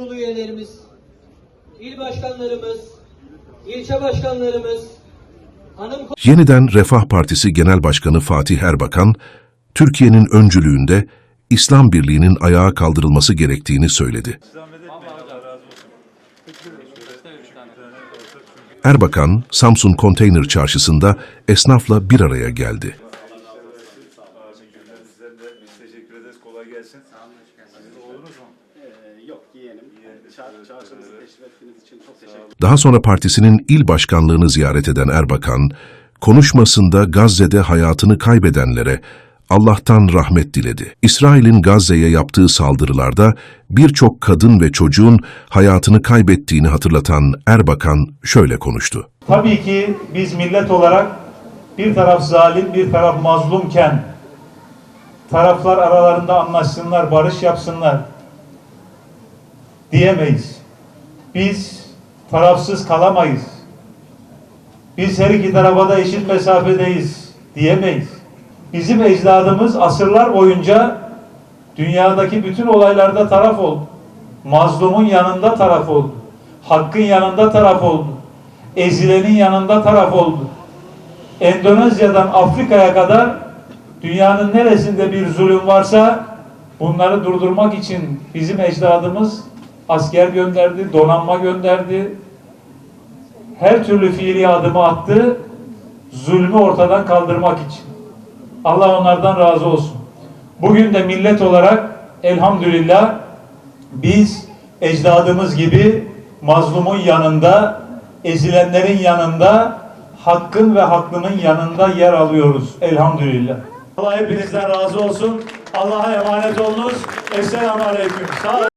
kurulu üyelerimiz, il başkanlarımız, ilçe başkanlarımız, hanım Yeniden Refah Partisi Genel Başkanı Fatih Erbakan, Türkiye'nin öncülüğünde İslam Birliği'nin ayağa kaldırılması gerektiğini söyledi. Erbakan, Samsun Konteyner Çarşısı'nda esnafla bir araya geldi. Sizden de biz teşekkür ederiz. Kolay gelsin. Siz oğlunuz mu? Ee, yok yeğenim. Çağ- Çağrışımızı teşrif ettiğiniz için çok teşekkür ederim. Daha sonra partisinin il başkanlığını ziyaret eden Erbakan, konuşmasında Gazze'de hayatını kaybedenlere Allah'tan rahmet diledi. İsrail'in Gazze'ye yaptığı saldırılarda birçok kadın ve çocuğun hayatını kaybettiğini hatırlatan Erbakan şöyle konuştu. Tabii ki biz millet olarak bir taraf zalim, bir taraf mazlumken taraflar aralarında anlaşsınlar, barış yapsınlar diyemeyiz. Biz tarafsız kalamayız. Biz her iki tarafa da eşit mesafedeyiz diyemeyiz. Bizim ecdadımız asırlar boyunca dünyadaki bütün olaylarda taraf oldu. Mazlumun yanında taraf oldu. Hakkın yanında taraf oldu. Ezilenin yanında taraf oldu. Endonezya'dan Afrika'ya kadar dünyanın neresinde bir zulüm varsa bunları durdurmak için bizim ecdadımız asker gönderdi, donanma gönderdi. Her türlü fiili adımı attı. Zulmü ortadan kaldırmak için. Allah onlardan razı olsun. Bugün de millet olarak elhamdülillah biz ecdadımız gibi mazlumun yanında, ezilenlerin yanında, hakkın ve haklının yanında yer alıyoruz elhamdülillah. Allah hepinizden razı olsun. Allah'a emanet olunuz. Esselamu Aleyküm. Sağ olun.